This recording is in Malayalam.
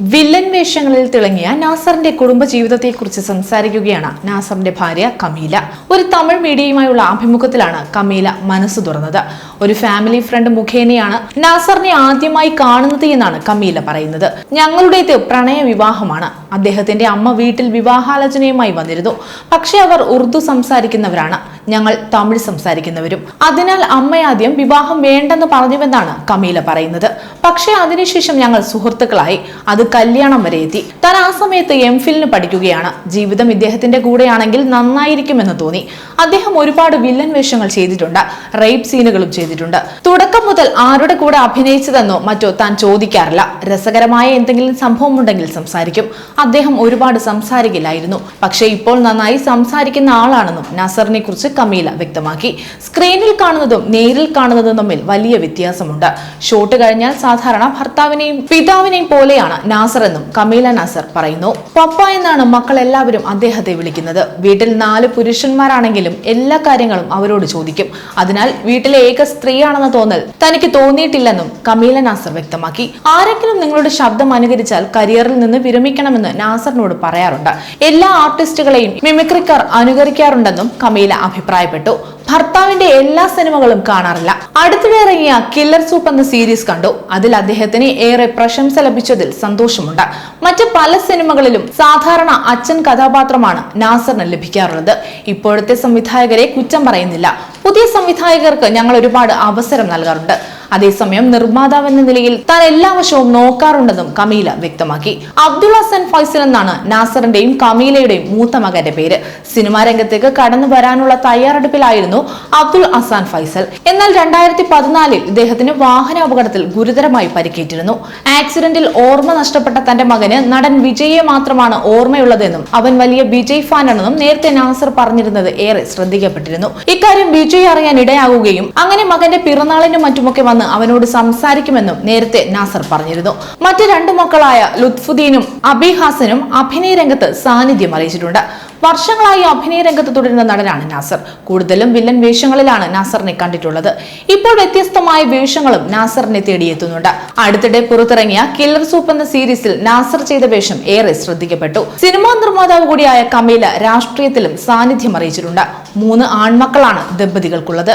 വില്ലൻ വേഷങ്ങളിൽ തിളങ്ങിയ നാസറിന്റെ കുടുംബ കുടുംബജീവിതത്തെക്കുറിച്ച് സംസാരിക്കുകയാണ് നാസറിന്റെ ഭാര്യ കമീല. ഒരു തമിഴ് മീഡിയയുമായുള്ള ആഭിമുഖത്തിലാണ് കമീല മനസ്സ് തുറന്നത്. ഒരു ഫാമിലി ഫ്രണ്ട് മുഖേനയാണ് നാസറിനെ ആദ്യമായി കാണുന്നത് എന്നാണ് കമീല പറയുന്നത്. ഞങ്ങളുടേത് പ്രണയ വിവാഹമാണ്. അദ്ദേഹത്തിന്റെ അമ്മ വീട്ടിൽ വിവാഹാലോചനയുമായി വന്നിരുന്നു. പക്ഷേ അവർ ഉറുദു സംസാരിക്കുന്നവരാണ്. ഞങ്ങൾ തമിഴ് സംസാരിക്കുന്നവരും. അതിനാൽ അമ്മയാദ്യം വിവാഹം വേണ്ടെന്ന് പറഞ്ഞുവെന്നാണ് കമീല പറയുന്നത്. പക്ഷേ അതിനുശേഷം ഞങ്ങൾ സുഹൃത്തുക്കളായി അത് കല്യാണം വരെ എത്തി. താൻ ആ സമയത്ത് എം ഫിലിന് പഠിക്കുകയാണ്. ജീവിതം ഇദ്ദേഹത്തിന്റെ കൂടെയാണെങ്കിൽ നന്നായിരിക്കുമെന്ന് തോന്നി. അദ്ദേഹം ഒരുപാട് വില്ലൻ വേഷങ്ങൾ ചെയ്തിട്ടുണ്ട്. റേപ്പ് സീനുകളും ചെയ്തിട്ടുണ്ട്. തുടക്കം മുതൽ ആരുടെ കൂടെ അഭിനയിച്ചതെന്നോ മറ്റോ താൻ ചോദിക്കാറില്ല. രസകരമായ എന്തെങ്കിലും സംഭവം ഉണ്ടെങ്കിൽ സംസാരിക്കും. അദ്ദേഹം ഒരുപാട് സംസാരിക്കില്ലായിരുന്നു പക്ഷേ ഇപ്പോൾ നന്നായി സംസാരിക്കുന്ന ആളാണെന്നും നസറിനെ കുറിച്ച് കമീല വ്യക്തമാക്കി. സ്ക്രീനിൽ കാണുന്നതും നേരിൽ കാണുന്നതും തമ്മിൽ വലിയ വ്യത്യാസമുണ്ട്. ഷോട്ട് കഴിഞ്ഞാൽ സാധാരണ ഭർത്താവിനെയും പിതാവിനെയും പോലെയാണ് നാസർ എന്നും കമീല നാസർ പറയുന്നു. പപ്പ എന്നാണ് മക്കൾ എല്ലാവരും അദ്ദേഹത്തെ വിളിക്കുന്നത്. വീട്ടിൽ നാല് പുരുഷന്മാരാണെങ്കിലും എല്ലാ കാര്യങ്ങളും അവരോട് ചോദിക്കും. അതിനാൽ വീട്ടിലെ ഏക സ്ത്രീയാണെന്ന തോന്നൽ തനിക്ക് തോന്നിയിട്ടില്ലെന്നും കമീല നാസർ വ്യക്തമാക്കി. ആരെങ്കിലും നിങ്ങളുടെ ശബ്ദം അനുകരിച്ചാൽ കരിയറിൽ നിന്ന് വിരമിക്കണമെന്ന് നാസറിനോട് പറയാറുണ്ട്. എല്ലാ ആർട്ടിസ്റ്റുകളെയും മിമിക്രിക്കാർ അനുകരിക്കാറുണ്ടെന്നും കമീല അഭിപ്രായപ്പെട്ടു. ഭർത്താവിന്റെ എല്ലാ സിനിമകളും കാണാറില്ല. അടുത്തിടെ ഇറങ്ങിയ കില്ലർ സൂപ്പ് എന്ന സീരീസ് കണ്ടു. അതിൽ അദ്ദേഹത്തിന് ഏറെ പ്രശംസ ലഭിച്ചതിൽ സന്തോഷമുണ്ട്. മറ്റ് പല സിനിമകളിലും സാധാരണ അച്ഛൻ കഥാപാത്രമാണ് നാസറിന് ലഭിക്കാറുള്ളത്. ഇപ്പോഴത്തെ സംവിധായകരെ കുറ്റം പറയുന്നില്ല. പുതിയ സംവിധായകർക്ക് ഞങ്ങൾ ഒരുപാട് അവസരം നൽകാറുണ്ട്. അതേസമയം നിർമ്മാതാവ് എന്ന നിലയിൽ താൻ എല്ലാ വശവും നോക്കാറുണ്ടെന്നും കമീല വ്യക്തമാക്കി. അബ്ദുൾ ഹസൻ ഫൈസൽ എന്നാണ് നാസറിന്റെയും കമീലയുടെയും മൂത്ത മകന്റെ പേര്. സിനിമാ രംഗത്തേക്ക് കടന്നു വരാനുള്ള തയ്യാറെടുപ്പിലായിരുന്നു അബ്ദുൾ ഹസാൻ ഫൈസൽ. എന്നാൽ രണ്ടായിരത്തി പതിനാലിൽ ഇദ്ദേഹത്തിന് വാഹന അപകടത്തിൽ ഗുരുതരമായി പരിക്കേറ്റിരുന്നു. ആക്സിഡന്റിൽ ഓർമ്മ നഷ്ടപ്പെട്ട തന്റെ മകന് നടൻ വിജയെ മാത്രമാണ് ഓർമ്മയുള്ളതെന്നും അവൻ വലിയ വിജയ് ഫാനാണെന്നും നേരത്തെ നാസർ പറഞ്ഞിരുന്നത് ഏറെ ശ്രദ്ധിക്കപ്പെട്ടിരുന്നു. ഇക്കാര്യം വിജയ് അറിയാൻ ഇടയാകുകയും അങ്ങനെ മകന്റെ പിറന്നാളിനും മറ്റുമൊക്കെ വന്ന് അവനോട് സംസാരിക്കുമെന്നും നേരത്തെ നാസർ പറഞ്ഞിരുന്നു. മറ്റ് രണ്ട് മക്കളായ ലുത്ഫുദ്ദീനും അബിഹാസനും അഭിനയ രംഗത്ത് സാന്നിധ്യം അറിയിച്ചിട്ടുണ്ട്. വർഷങ്ങളായി അഭിനയ രംഗത്ത് തുടരുന്ന നടനാണ് നാസർ. കൂടുതലും വില്ലൻ വേഷങ്ങളിലാണ് നാസറിനെ കണ്ടിട്ടുള്ളത്. ഇപ്പോൾ വ്യത്യസ്തമായ വേഷങ്ങളും നാസറിനെ തേടിയെത്തുന്നുണ്ട്. അടുത്തിടെ പുറത്തിറങ്ങിയ കില്ലർ സൂപ്പ് എന്ന സീരീസിൽ നാസർ ചെയ്ത വേഷം ഏറെ ശ്രദ്ധിക്കപ്പെട്ടു. സിനിമാ നിർമ്മാതാവ് കൂടിയായ കമീല രാഷ്ട്രീയത്തിലും സാന്നിധ്യം അറിയിച്ചിട്ടുണ്ട്. മൂന്ന് ആൺമക്കളാണ് ദമ്പതികൾക്കുള്ളത്.